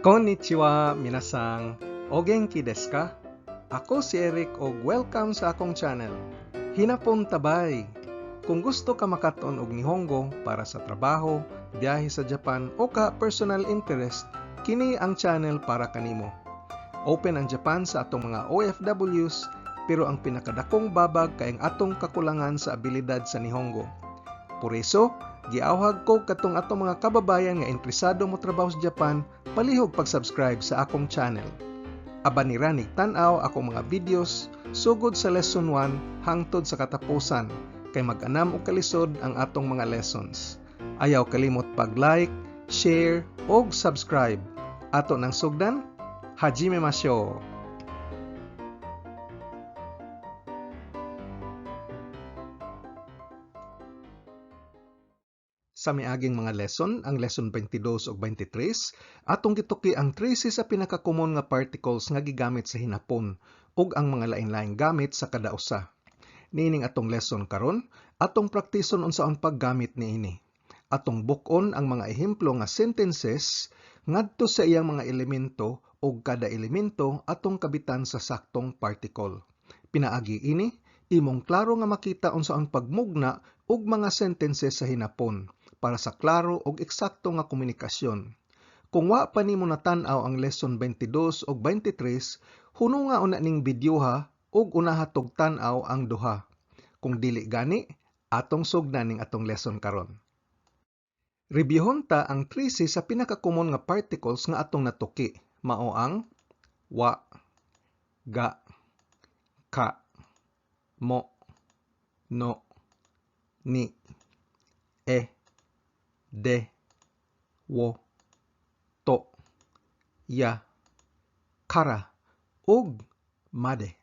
Konnichiwa, minasang. O genki desu ka? Ako si Eric o welcome sa akong channel. Hinapon tabay. Kung gusto ka makaton og Nihongo para sa trabaho, biyahe sa Japan o ka personal interest, kini ang channel para kanimo. Open ang Japan sa atong mga OFWs, pero ang pinakadakong babag kay ang atong kakulangan sa abilidad sa Nihongo. Por eso, giawhag ko katong atong mga kababayan nga interesado mo trabaho sa Japan, palihog pag-subscribe sa akong channel. Aba ni Ranig tanaw akong mga videos sugod sa lesson 1 hangtod sa katapusan kay mag-anam og kalisod ang atong mga lessons. Ayaw kalimot pag-like, share, og subscribe. Ato nang sugdan, hajime masyo! Sa miaging mga lesson, ang lesson 22 ug 23, atong gituki ang traces sa pinakakomon nga particles nga gigamit sa hinapon ug ang mga lain-laing gamit sa kada usa. Nining atong lesson karon, atong praktison unsaon paggamit niini. Atong bukon ang mga ehemplo nga sentences ngadto sa iyang mga elemento ug kada elemento atong kabitan sa saktong particle. Pinaagi ini, imong klaro nga makita unsaon pagmugna ug mga sentences sa hinapon para sa klaro ug eksakto nga komunikasyon. Kung wa pa nimo natan-aw ang lesson 22 ug 23, huno nga una ning videoha ug unaha tog tan-aw ang duha. Kung dili gani, atong sugdan ning atong lesson karon. Reviewon ta ang traces sa pinakakomon nga particles nga atong natuki, mao ang wa, ga, ka, mo, no, ni, e, de, wo, to, ya, kara, ug made.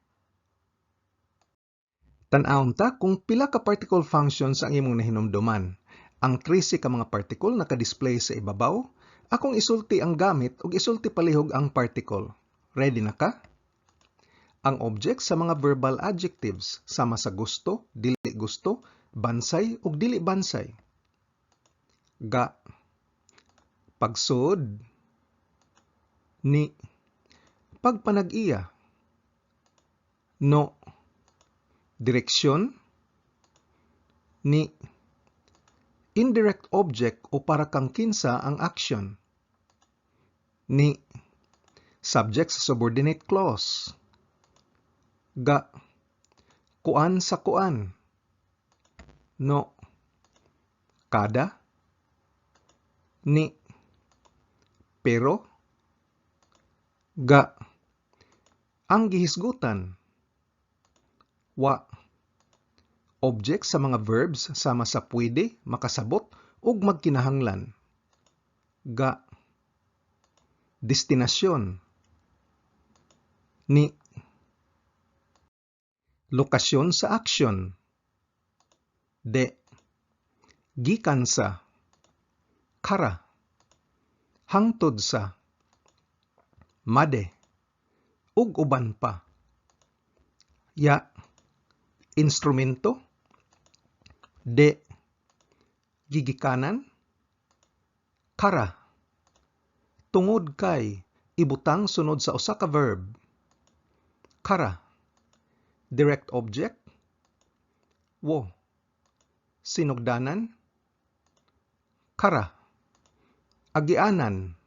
Tan-awon ta kung pila ka particle functions ang imong nahinumduman. Ang 13 ka mga particle naka-display sa ibabaw. Akong isulti ang gamit ug isulti palihog ang particle. Ready na ka? Ang object sa mga verbal adjectives sama sa gusto, dili gusto, bansay ug dili bansay ga. Pagsud ni. Pagpanag-iya. No. Direksyon ni. Indirect object o para kang kinsa ang action ni. Subject sa subordinate clause. Ga. Kuan sa kuan. No. Kada ni pero ga ang gihisgutan wa object sa mga verbs sama sa pwede, makasabot ug magkinahanglan. Ga destinasyon ni lokasyon sa action de gikan sa kara. Hangtod sa. Made. Ug uban pa. Ya. Instrumento. De. Gigikanan. Kara. Tungod kay ibutang sunod sa usa ka verb. Kara. Direct object. Wo. Sinugdanan. Kara agianan.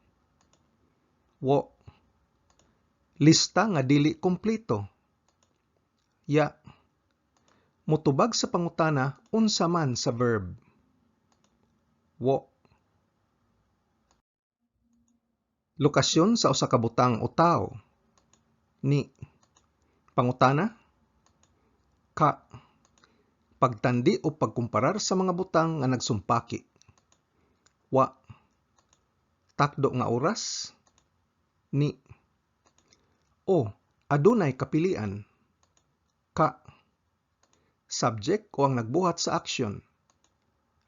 Wo. Lista nga dili kompleto. Ya. Mutubag sa pangutana unsa man sa verb. Wo. Lokasyon sa usa ka butang o tao ni. Pangutana. Ka. Pagtandi o pagkumparar sa mga butang nga nagsumpaki. Wa takdo nga oras? Ni. O adunay kapilian. Ka. Subject o ang nagbuhat sa action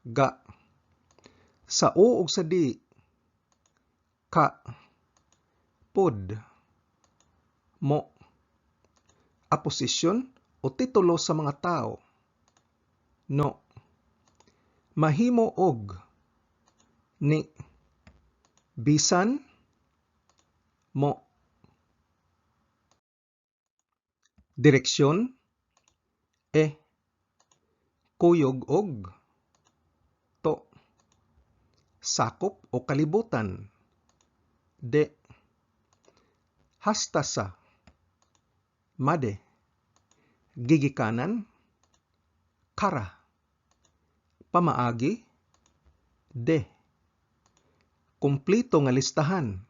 ga. Sa o ug sa di? Ka. Pod. Mo. Aposisyon o titulo sa mga tao? No. Mahimo og. Ni bisan mo. Direksyon. E. Kuyog og to. Sakop o kalibutan. De. Hastasa. Made. Gigikanan. Kara. Pamaagi. De kumplito nga listahan.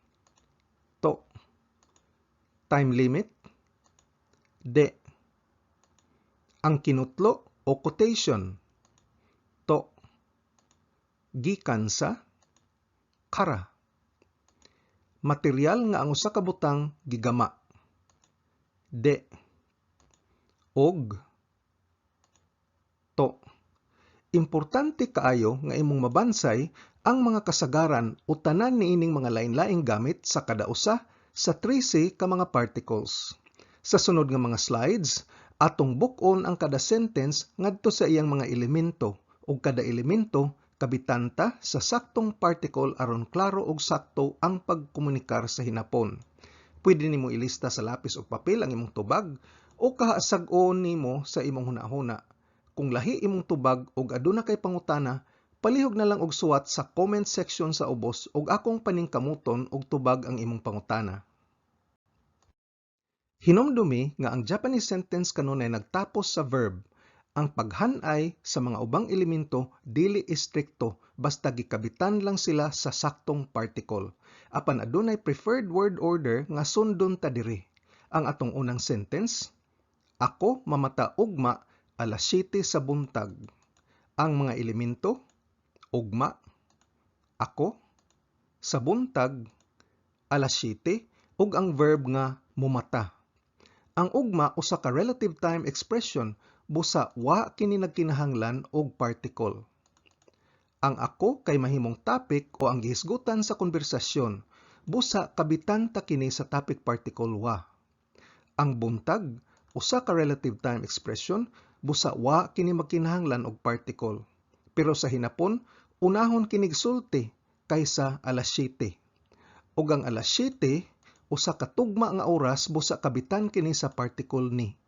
To. Time limit? De. Ang kinutlo o quotation? To. Gikan sa kara. Material nga ang usa ka butang gigama. De. Og. To. Importante kaayo nga imong mabansay ang mga kasagaran o tanan niining mga lain-laing gamit sa kada usa sa 13 ka mga particles. Sa sunod nga mga slides, atong buk-on ang kada sentence ngadto sa iyang mga elemento ug kada elemento kabitanta sa saktong particle aron klaro ug sakto ang pagkomunikar sa hinapon. Pwede nimo ilista sa lapis ug papel ang imong tubag o kahasag-on nimo sa imong hunahuna. Kung lahi imong tubag ug aduna kay pangutana, palihog na lang og suwat sa comment section sa ubos ug akong paningkamuton og tubag ang imong pangutana. Hinomdumi nga ang Japanese sentence kanunay nagtapos sa verb. Ang paghanay sa mga ubang elemento dili istrikto basta gikabitan lang sila sa saktong particle. Apan adunay preferred word order nga sundon ta diri. Ang atong unang sentence, Ako mamata ugma alas 7 sa buntag. Ang mga elemento, ugma, ako, sa buntag, alas 7, ug ang verb nga mumata. Ang ugma usa ka relative time expression busa wa kini nagkinahanglan og particle. Ang ako kay mahimong topic o ang gihisgutan sa konversasyon busa kabitan ta kini sa topic particle wa. Ang buntag usa ka relative time expression busa wa kini magkinahanglan og particle. Pero sa hinapon unahon kinig sulti kaysa alas 7. Ug ang alas 7 usa ka tugma nga oras busa kabitan kini sa particle ni.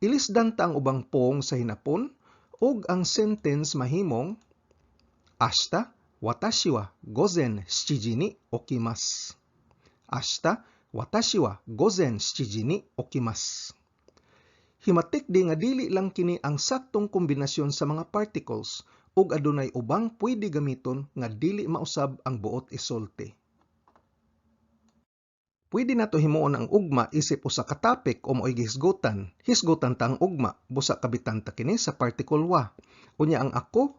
Ilisdan ta ang ubang pong sa hinapon ug ang sentence mahimong Ashita watashi wa gozen shiji ni okimasu. Ashita watashi wa gozen shiji ni okimasu. Himatik di nga dili lang kini ang saktong kombinasyon sa mga particles ug adunay ubang pwede gamiton nga dili mausab ang buot isulti. Pwede nato himuon ang ugma isip usa ka topic o mo'y gihisgutan. Hisgutan ta ang ugma busa kabitan ta kini sa particle wa. Unya ang ako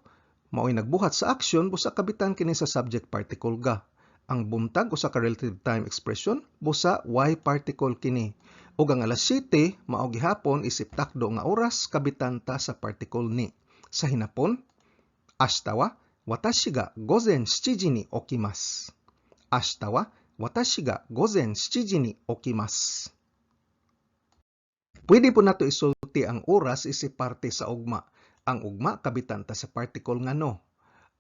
mao'y nagbuhat sa action busa kabitan kini sa subject particle ga. Ang buntag usa ka relative time expression busa y particle kini. Ug ang alas 7 mao gihapon isip takdo nga oras kabitan ta sa particle ni. Sa hinapon, ashita wa watashi ga gozen 7時に起きます。明日は私が午前7時に起きます。Pwede po nato isulti ang oras isip parte sa ugma. Ang ugma kabitan ta sa particle nga no.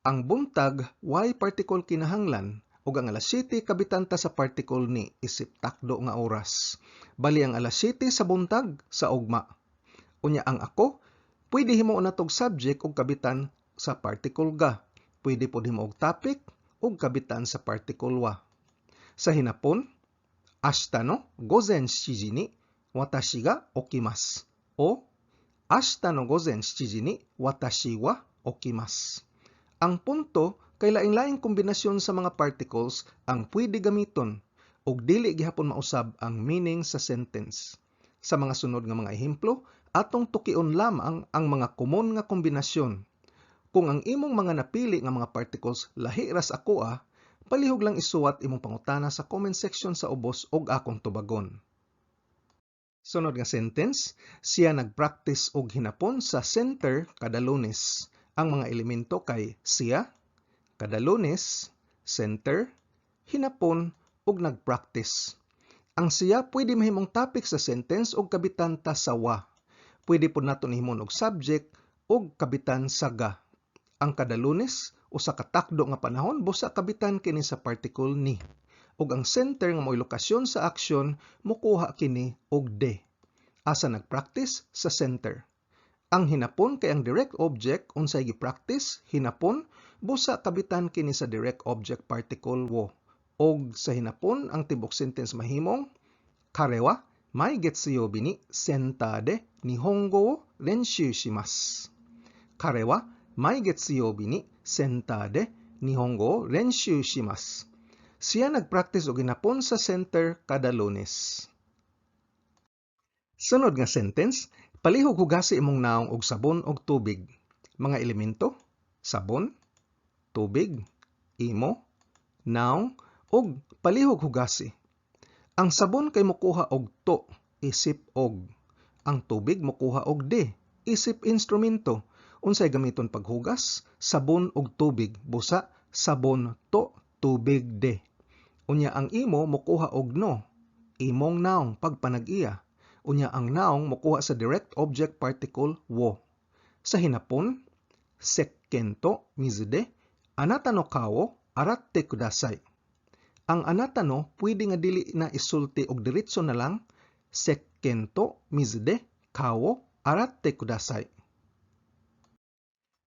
Ang buntag y particle kinahanglan ug ang alas 7 kabitan ta sa particle ni isip takdo nga oras. Bali ang alas 7 sa buntag sa ugma. Unya ang ako pwede himo natog subject ug kabitan sa particle ga. Pwede po nimo og topic ug kabitan sa particle wa. Sa hinapon, ashita no gozen shiji ni watashi ga okimasu o ashita no gozen shiji ni watashi wa okimasu. Ang punto kay lain-laing kombinasyon sa mga particles ang pwede gamiton ug dili gihapon mausab ang meaning sa sentence. Sa mga sunod nga mga ehemplo, atong tukion lamang ang mga komon nga kombinasyon kung ang imong mga napili nga mga particles lahi ras ako ah, palihog lang isuwat imong pangutana sa comment section sa ubos og akong tubagon. Sunod nga sentence, siya nagpractice og hinapon sa center kada lunes. Ang mga elemento kay siya, kada lunes, center, hinapon, ug nagpractice. Ang siya pwede mahimong topic sa sentence ug kabitan ta sa wa. Pwede po nato nihimon og subject ug kabitan sa ga. Ang kada lunes, usa ka takdo nga panahon busa kabitan kini sa particle ni. ug ang center nga mo'y lokasyon sa action mokuha kini og de. Asa nagpractice sa center. Ang hinapon kay ang direct object unsay gi-practice hinapon busa kabitan kini sa direct object particle wo. Og sa hinapon ang tibok sentence mahimong karewa mai getsuyobi ni sentade nihongo wo renshu shimasu. Karewa mai getsuyobi ni sentade nihongo wo renshu shimasu. Siya nagpractice og hinapon sa center kada lunes. Sunod nga sentence, palihog hugasi imong naong og sabon og tubig. Mga elemento, sabon, tubig, imo, naong, og palihog hugasi. Ang sabon kay mokuha og to, isip og. Ang tubig mokuha og de, isip instrumento. Unsay gamiton paghugas, sabon og tubig, busa sabon to, tubig de. Unya ang imo mokuha og no, imong naong pagpanag-iya unya ang naong mokuha sa direct object particle wo. Sa hinapon, sekkento mizude, anata no kao aratte kudasai. Ang anata no pwede nga dili na isulti og diretso na lang sekkento mizude kao aratte kudasai.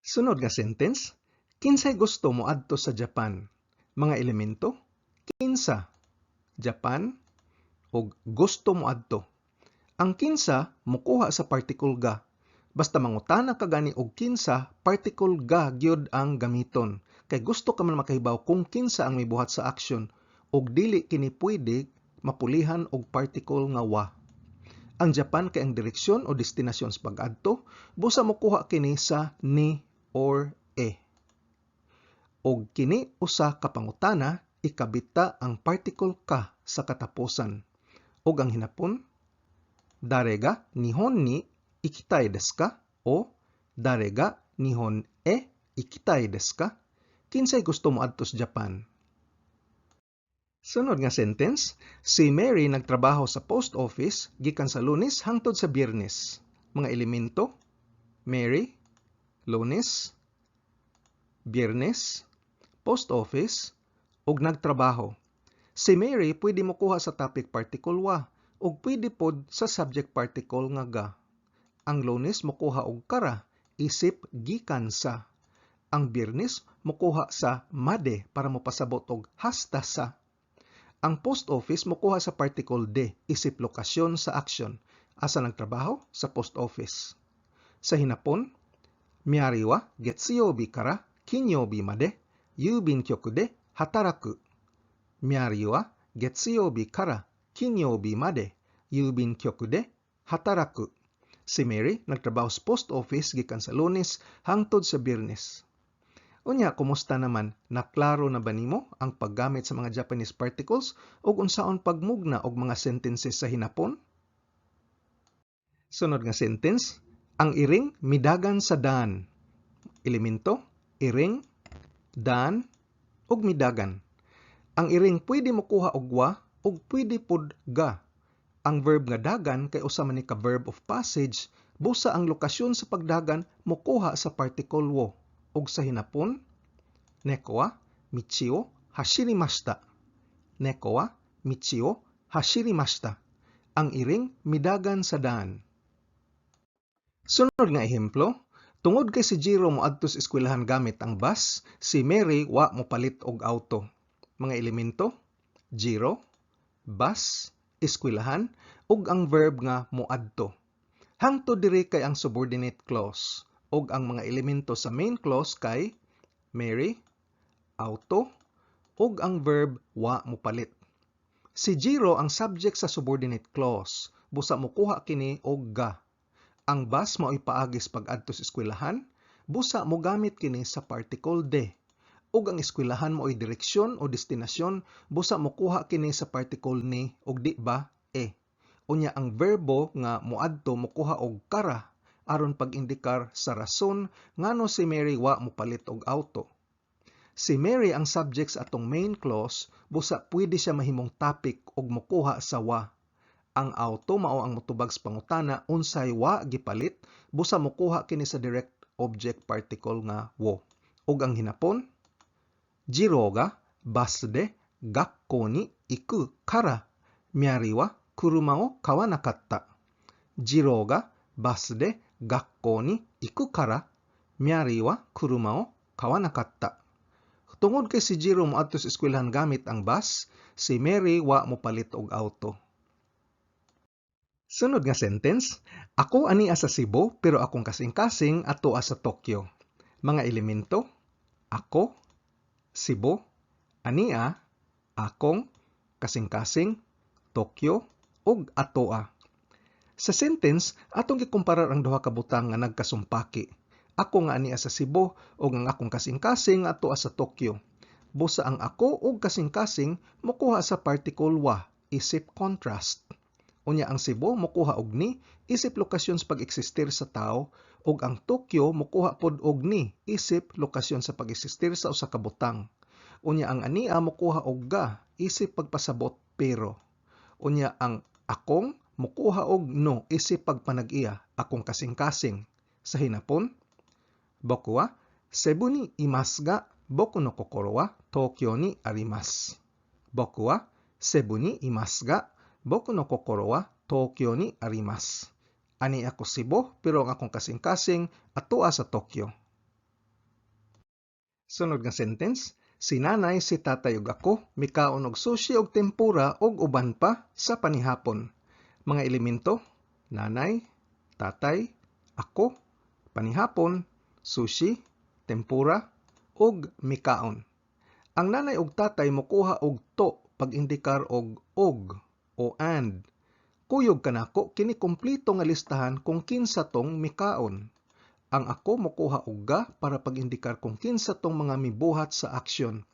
Sunod nga sentence, kinsay gusto mo adto sa Japan? Mga elemento, kinsa, Japan, og gusto mo adto. Ang kinsa mokuha sa particle ga. Basta mangutana ka gani og kinsa, particle ga gyud ang gamiton. Kay gusto ka man makahibaw kung kinsa ang mibuhat sa action og dili kini pwede mapulihan og particle nga wa. Ang Japan kay ang direksyon o destinasyon sa pag-adto, busa mokuha kini sa ni or e. Og kini usa ka pangutana ikabita ang particle ka sa katapusan. Og ang hinapon darega nihon ni ikitai desu ka o darega nihon e ikitai desu ka kinsay gusto mo adto sa Japan. Sunod nga sentence, si Mary nagtrabaho sa post office gikan sa Lunes hangtod sa Biyernes. Mga elemento, Mary, Lunes, Biyernes, post office, ug nagtrabaho. Si Mary pwede mo kuha sa topic particle wa ug pwede pod sa subject particle nga ga. Ang lunes mokuha og kara, isip gikan sa. Ang biyernes mokuha sa made para mopasabot og hasta sa. Ang post office mokuha sa particle de, isip lokasyon sa action. Asa nagtrabaho? Sa post office. Sa hinapon, miyari wa getsuyobi kara kinyobi made yubin kyoku de hataraku. Miyari wa getsuyobi kara 金曜日まで郵便局で働く. Si Mary nagtrabaho sa post office gikan sa Lunes hangtod sa Biyernes. Unya, kumusta naman? Naklaro na ba nimo ang paggamit sa mga Japanese particles o unsaon pagmugna og mga sentences sa hinapon? Sunod nga sentence, ang iring midagan sa daan. Elemento, iring, daan, ug midagan. Ang iring pwede mokuha og wa ug pwede pod ga. Ang verb nga dagan kay usa man ni ka verb of passage, busa ang lokasyon sa pagdagan mokuha sa particle wo. Ug sa hinapon, neko wa michi o hashirimashita. Neko wa michi o hashirimashita. Ang iring midagan sa daan. Sunod nga ehemplo, tungod kay si Jiro mo adto sa eskwelahan gamit ang bus, si Mary wa mo palit og auto. Mga elemento, Jiro, bus, eskwelahan, ug ang verb nga moadto. Hangtod diri kay ang subordinate clause ug ang mga elemento sa main clause kay Mary, auto, ug ang verb wa mopalit. Si Jiro ang subject sa subordinate clause, busa mokuha kini og ga. Ang bus mao ipaagis pag-adto sa eskwelahan, busa mo gamit kini sa particle de ug ang eskwelahan mo ay direksyon o destinasyon busa mokuha kini sa particle ni og di ba e. Unya ang verbo nga moadto mokuha og kara aron pag-indikar sa rason ngano si Mary wa mopalit og auto. Si Mary ang subject sa atong main clause busa pwede siya mahimong topic og mokuha sa wa ang auto mao ang motubag sa pangutana unsay wa gipalit busa mokuha kini sa direct object particle nga wo. Ug ang hinapon, jiro ga basu de gakko ni iku kara miari wa kuruma o kawanakatta. Jiro ga basu de gakko ni iku kara miari wa kuruma o kawanakatta. Tungod kay si Jiro mo sa eskwelahan gamit ang bus, si Mary wa mo palit og auto. Sunod nga sentence, ako ani sa Cebu pero akong kasing-kasing ato sa Tokyo. Mga elemento, ako, Cebu, ania, akong, kasing-kasing, Tokyo, ug atoa. Sa sentence, atong gikumparar ang duha ka butang nga nagkasumpaki ako nga ani sa Cebu o ang akong kasing-kasing ato sa Tokyo. Busa ang ako ug kasing-kasing mokuha sa particle wa isip contrast. Unya ang Cebu mokuha og ni isip lokasyon sa pag-eksistir sa tao ug ang Tokyo mokuha pod og ni isip lokasyon sa pag-eksistir sa usa ka butang. Unya ang ania mokuha og ga isip pagpasabot pero. Unya ang akong mukuha og no isip pagpanag-iya akong kasing-kasing sa hinapon boku wa Cebu ni imasuga boku no kokoro wa Tokyo ni arimasu boku wa Cebu ni imasuga 僕はセブにいますが、僕の心は東京にあります。Ani ako Cebu, pero ang akong kasing-kasing atua sa Tokyo. Sunod nga sentence, si nanay, si tatay ug ako, mikaon og sushi og tempura og uban pa sa panihapon. Mga elemento, nanay, tatay, ako, panihapon, sushi, tempura, ug mikaon. Ang nanay ug tatay mokuha og to pag-indikar og og o and. Kuyog kanako kini kompleto nga listahan kung kinsa tong mikaon. Ang ako mokuha og ga para pag-indikar kung kinsa tong mga mibuhat sa aksyon.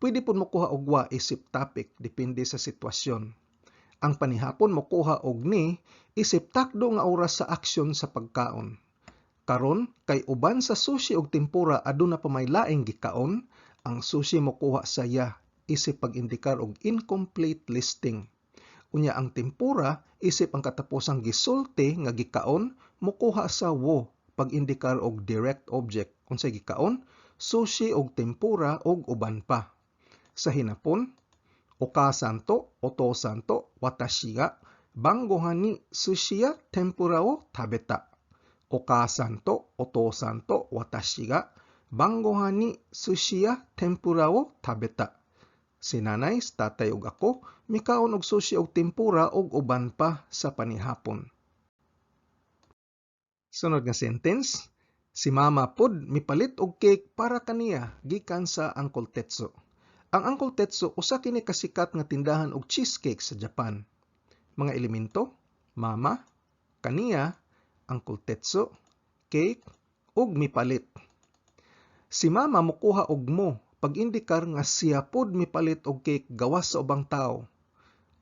Pwede pud mokuha og wa isip topic depende sa sitwasyon. Ang panihapon mokuha og ni isip takdo nga oras sa aksyon sa pagkaon. Karon kay uban sa sushi ug tempura aduna pa may laing gikaon, ang sushi mokuha sa ya isip pag-indikar og incomplete listing. Unya ang tempura isip ang katapusang gisulti nga gikaon mukuha sa wo pag-indikar og direct object unsay gikaon sushi og tempura og uban pa. Sa hinapon, okasan to, otosan to, watashi ga bangohan ni sushi ya tempura wo tabeta. Okasan to, otosan to, watashi ga bangohan ni sushi ya tempura wo tabeta. Si nanay, tatay ug ako, mikaon og sushi og tempura og uban pa sa panihapon. Sunod nga sentence, si mama pod mipalit og cake para kaniya gikan sa Uncle Tetsu. Ang Uncle Tetsu usa kini kasikat nga tindahan og cheesecake sa Japan. Mga elemento, mama, kaniya, Uncle Tetsu, cake, ug mipalit. Si mama mokuha og mo pag-indikar nga siya pod mipalit og cake gawas sa ubang tao.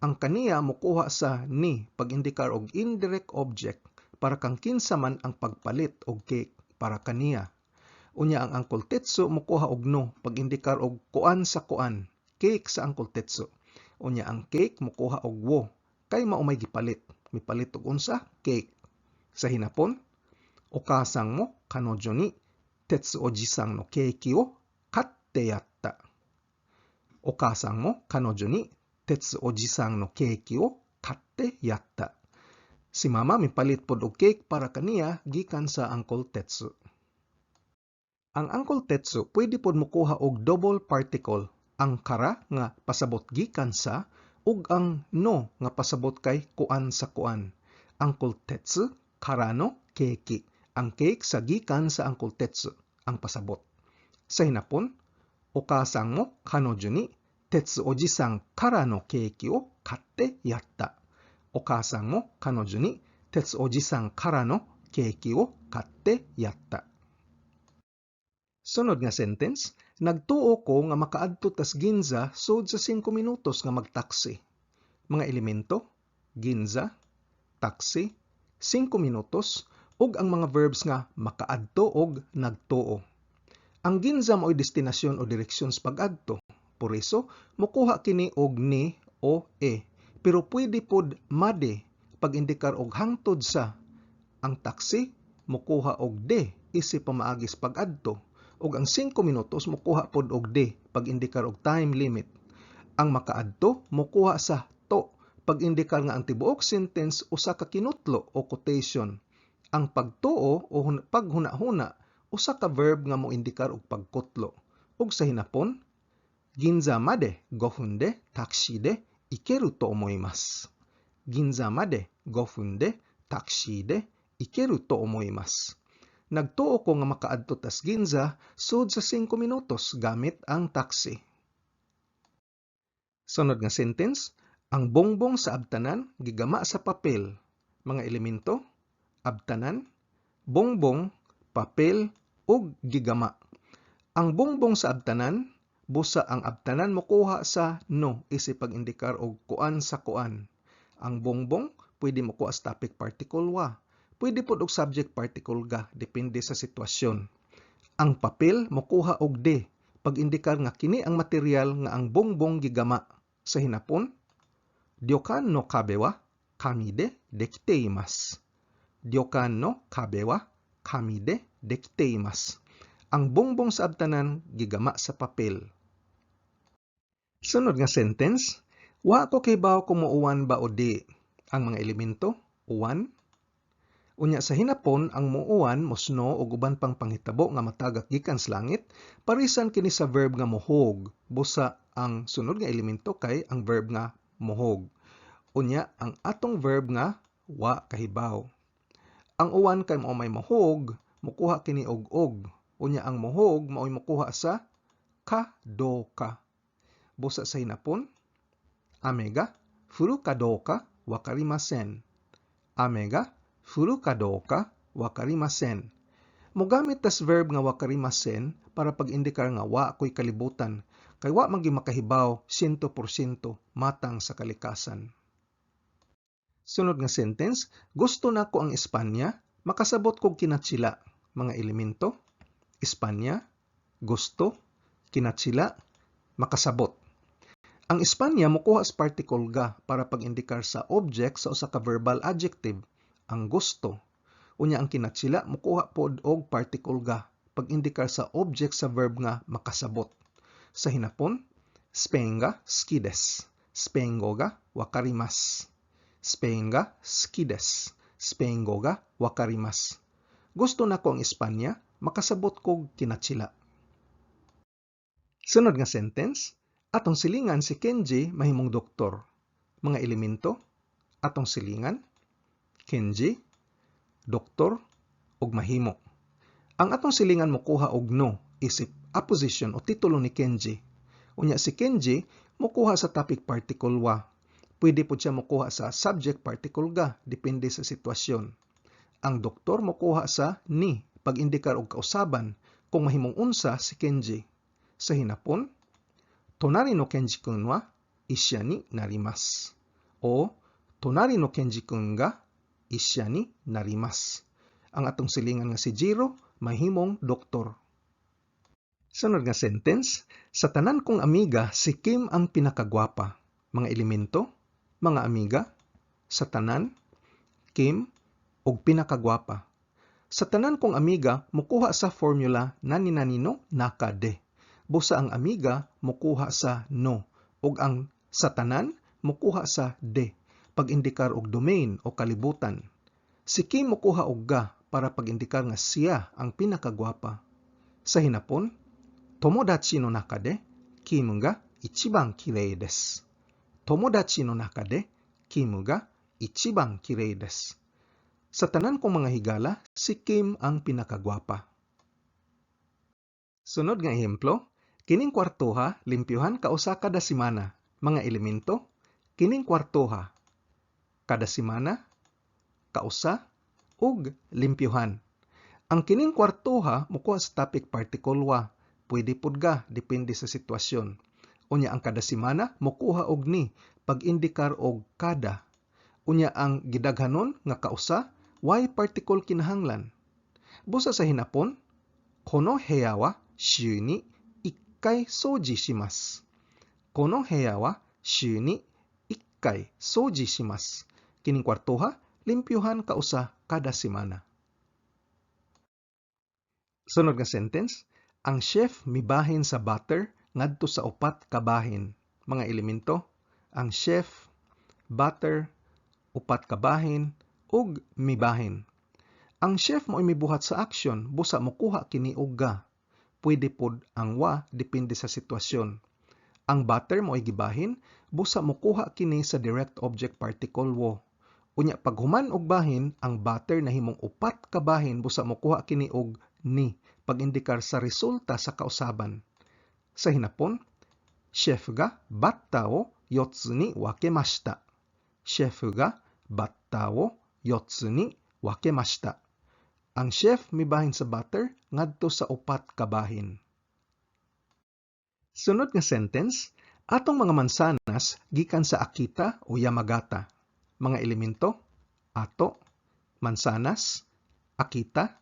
Ang kaniya mokuha sa ni pag-indikar og indirect object para kang kinsa man ang pagpalit og cake para kaniya. Unya ang Uncle Tetsu mokuha og no pag-indikar og kuan sa kuan, cake sa Uncle Tetsu. Unya ang cake mokuha og wo kay mao may gipalit. Mipalit og unsa? Cake. Sa hinapon, okasang mo kanojo ni tetsu oji-san no keiki o katte yatta. Okasang mo kanojo ni tetsu oji-san no keiki o katte yatta. Si mama mipalit pod og cake para kaniya gikan sa Uncle Tetsu. Ang Uncle Tetsu pwede pod mokuha og double particle ang kara nga pasabot gikan sa ug ang no nga pasabot kay kuan sa kuan. Uncle Tetsu karano keiki. Ang cake sa gikan sa Uncle Tetsu ang pasabot. Sa hinapon, okasang mo kanojo ni Tetsu oji-san kara no keiki o katte yatta. Okasang mo kanojo ni Tetsu oji-san kara no keiki o katte yatta. Sunod nga sentence, nagtuo ko nga makaadto tas Ginza sud sa 5 minutos nga magtaksi. Mga elemento, Ginza, taxi, 5 minutos ug ang mga verbs nga makaadto og nagtuo. Ang ginza mo'y destinasyon o direksyon sa pag-adto. Por iso, mokuha kini og ni o e. Pero pwede pod made pag-indikar og hangtod sa ang taxi mokuha og de isip pamaagis pag-adto ug ang 5 minutos mokuha pod og de pag-indikar og time limit. Ang makaadto mokuha sa to pag-indikar nga ang tibuok sentence usa ka kinutlo o quotation. Ang pagtuo o paghuna-huna usa ka verb nga moindikar og pagkutlo. Ug sa hinapon, ginza made go funde taxi de ikeru to omoimasu. Ginza made go funde taxi de ikeru to omoimasu. Nagtuo ko nga makaadto tas Ginza sud sa 5 minutos gamit ang taxi. Sunod nga sentence, ang bongbong sa abtanan gigama sa papel. Mga elemento, abtanan, bongbong, papel, ug gigama. Ang bongbong sa abtanan, busa ang abtanan mokuha sa no isip pag-indikar og kuan sa kuan. Ang bongbong pwede mokuha sa topic particle wa. Pwede pod og subject particle ga depende sa sitwasyon. Ang papel mokuha og de pag-indikar nga kini ang material nga ang bongbong gigama. Sa hinapon, Ryokan no kabe wa kami de dekite imasu. Ryokan no kabe wa kami de dekite imasu. Ang bongbong sa abtanan gigama sa papel. Sunod nga sentence, wa ko kay baw kung muuwan ba o di. Ang mga elemento, uwan. Unya sa hinapon, ang muuwan, musno o uban pang panghitabo nga matagak gikan sa langit, parisan kini sa verb nga mohog. Busa ang sunod nga elemento kay ang verb nga mohog. Unya, ang atong verb nga wa kahibaw. Ang uwan kay mao may mohog, mukuha kini og og. Unya ang mohog mao'y mukuha sa ka do ka. Busa sa hinapon, amega furu ka do ka wakarimasen. Amega furu ka do ka wakarimasen. Mogamit tas verb nga wakarimasen para pag-indikar nga wa ko'y kalibutan kay wa man makahibaw 100% matang sa kalikasan. Sunod nga sentence, gusto na ko ang Espanya, makasabot kog kinatsila. Mga elemento, Espanya, gusto, kinatsila, makasabot. Ang Espanya mokuha sa particle ga para pag-indikar sa object sa usa ka verbal adjective, ang gusto. Unya ang kinatsila mokuha pod og particle ga pag-indikar sa object sa verb nga makasabot. Sa hinapon, Spenga skides. Spengo ga wakarimas. Spenga skides. Spengo ga wakarimas. Gusto na ko ang Espanya, makasabot kog kinatsila. Sunod nga sentence, atong silingan si Kenji mahimong doktor. Mga elemento, atong silingan, Kenji, doktor, ug mahimo. Ang atong silingan mokuha og no isip apposition o titulo ni Kenji. Unya si Kenji mokuha sa topic particle wa. Pwede po siya mokuha sa subject particle ga, depende sa sitwasyon. Ang doktor mokuha sa ni, pag-indikar og kausaban, kung mahimong unsa si Kenji. Sa hinapon, Tonari no Kenji kun wa isya ni narimasu. O Tonari no Kenji kun ga isya ni narimasu. Ang atong silingan nga si Jiro mahimong doktor. Sunod nga sentence, sa tanan kong amiga, si Kim ang pinakagwapa. Mga elemento, mga amiga, sa tanan, Kim, ug pinakagwapa. Sa tanan kong amiga, mukuha sa formula nani nanino naka de. Busa ang amiga, mukuha sa no. ug ang sa tanan, mukuha sa de. Pag-indikar og domain o kalibutan. Si Kim mukuha og ga para pag-indikar nga siya ang pinakagwapa. Sa hinapon, Tomodachi no naka de Kim ga ichiban kirei desu. Tomodachi no naka de Kim ga ichiban kirei desu. Sa tanan kong mga higala, si Kim ang pinakagwapa. Sunod nga ehemplo, kining kwartoha limpyuhan kausa kada simana. Mga elemento, kining kwartoha kada simana, kausa, ug limpyuhan. Ang kining kwartoha mukuha sa topic particle wa pwede pud ga depende sa sitwasyon. Unya ang kada semana mokuha og ni pag-indikar og kada. Unya ang gidaghanon nga kausa why particle kinahanglan. Busa sa hinapon, kono heya wa shuu ni ikkai soji shimasu. Kono heya wa shuu ni ikkai soji shimasu. Kining kwartoha, limpyuhan kausa kada semana. Sunod nga sentence, ang chef mibahin sa butter ngadto sa upat ka bahin. mga elemento, ang chef, butter, upat ka bahin, ug mibahin. Ang chef mo mibuhat sa action, busa mo kuha kini og ga. Pwede pod ang wa depende sa sitwasyon. Ang butter mo gibahin, busa mo kuha kini sa direct object particle wo. Unya paghuman og bahin, ang butter na himong upat ka bahin busa mo kuha kini og ni pag-indikar sa resulta sa kausaban. Sa hinapon, chef ga batta wo yotsu ni wakemashita. Chef ga batta wo yotsu ni wakemashita. Ang chef mibahin sa butter ngadto sa upat ka bahin. Sunod nga sentence, atong mga mansanas gikan sa Akita o Yamagata. Mga elemento, ato, mansanas, Akita,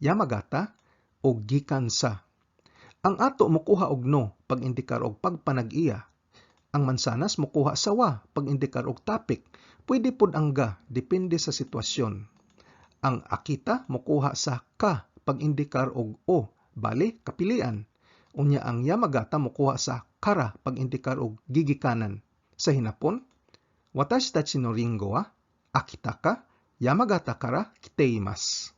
Yamagata, o gikan sa. Ang ato mokuha og no pag-indikar og pagpanag-iya. Ang mansanas mokuha sa wa pag-indikar og topic. Pwede pod ang ga depende sa sitwasyon. Ang akita mokuha sa ka pag-indikar og o bali kapilian. Unya ang Yamagata mokuha sa kara pag-indikar og gigikanan. Sa hinapon, watashi tachi no ringo wa akita ka Yamagata kara kiteimasu.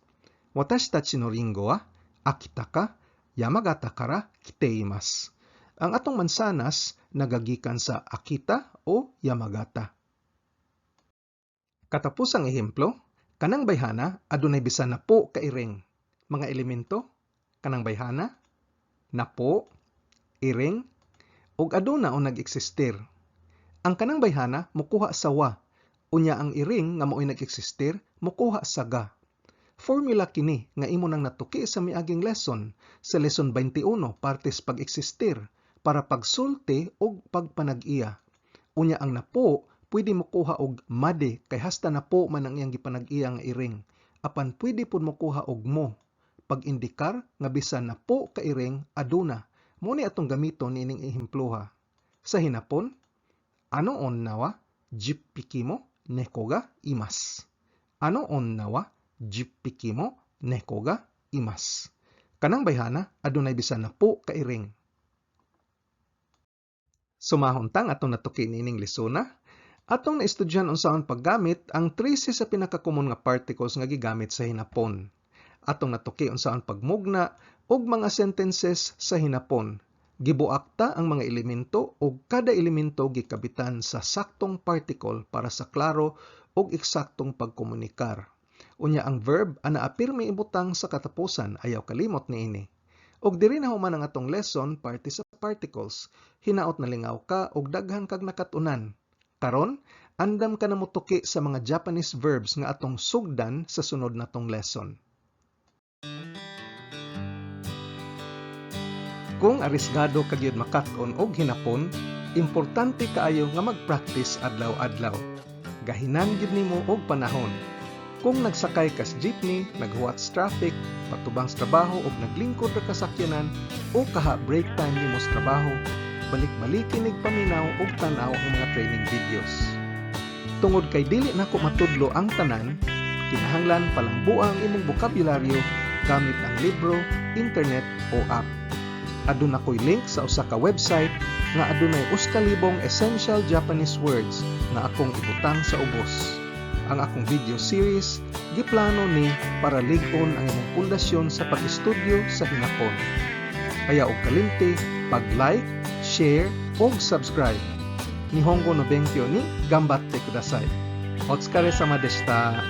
Watashi tachi no ringo wa akita ka Yamagata kara kiteimasu. Ang atong mansanas nagagikan sa Akita o Yamagata. Katapos ang ehemplo, kanang bayhana adunay bisan na po kairing. Mga elemento, kanang bayhana, na po, iring, ug aduna o nag-eksistir. Ang kanang bayhana mukuha sa wa, unya ang iring nga mo'y nag-eksistir mukuha sa ga. Formula kini nga imo nang natuki sa miaging lesson sa lesson 21 partes pag-eksistir para pagsulti og pagpanag-iya. Unya ang napo pwede mo kuha og made kay hasta na po man ang iyang gipanag-iya nga iring. Apan pwede pud mo kuha og mo pag-indikar nga bisan na po ka iring aduna. Mo ni atong gamiton nining ehemploha. Sa hinapon, ano on nawa jippiki mo neko ga imas. Ano on nawa jippiki mo neko ga imas. Kanang bayhana adunay bisan na po ka iring. Sumahon tang atong natuki nining lisona Atong naistudyan unsaon paggamit ang traces sa pinakakomon nga particles nga gigamit sa hinapon. Atong natuki unsaon pagmugna og mga sentences sa hinapon. Gibuakta ang mga elemento ug kada elemento gikabitan sa saktong particle para sa klaro ug eksaktong pagkomunikar. Unya ang verb ana apirmi ibutang sa katapusan ayaw kalimot niini. Og diri na human ang atong lesson parte sa particles. Hinaot na lingaw ka og daghan kag nakatunan. Karon, andam ka na mutuki sa mga Japanese verbs nga atong sugdan sa sunod natong lesson. Kung arisgado ka gyud makat-on og hinapon, importante kaayo nga mag-practice adlaw-adlaw. Gahinan gyud nimo og panahon. Kung nagsakay kas jeepney, naghuwat sa traffic, patubang sa trabaho ug naglingkod ra kasakyanan o kaha break time nimo sa trabaho, balik-balikin nig paminaw ug tan-aw ang mga training videos. Tungod kay dili nako matudlo ang tanan, kinahanglan palambuang ang imong bokabularyo gamit ang libro, internet o app. Aduna ko'y link sa usa ka website nga adunay uskalibong essential Japanese words nga akong ibutang sa ubos. Ang akong video series giplano ni para lig-on ang imong pundasyon sa pag-estudyo sa hinapon. Kaya og kalimti, pag-like, share, ug subscribe. Nihongo no benkyo ni gambatte kudasai. Otsukare sama deshita.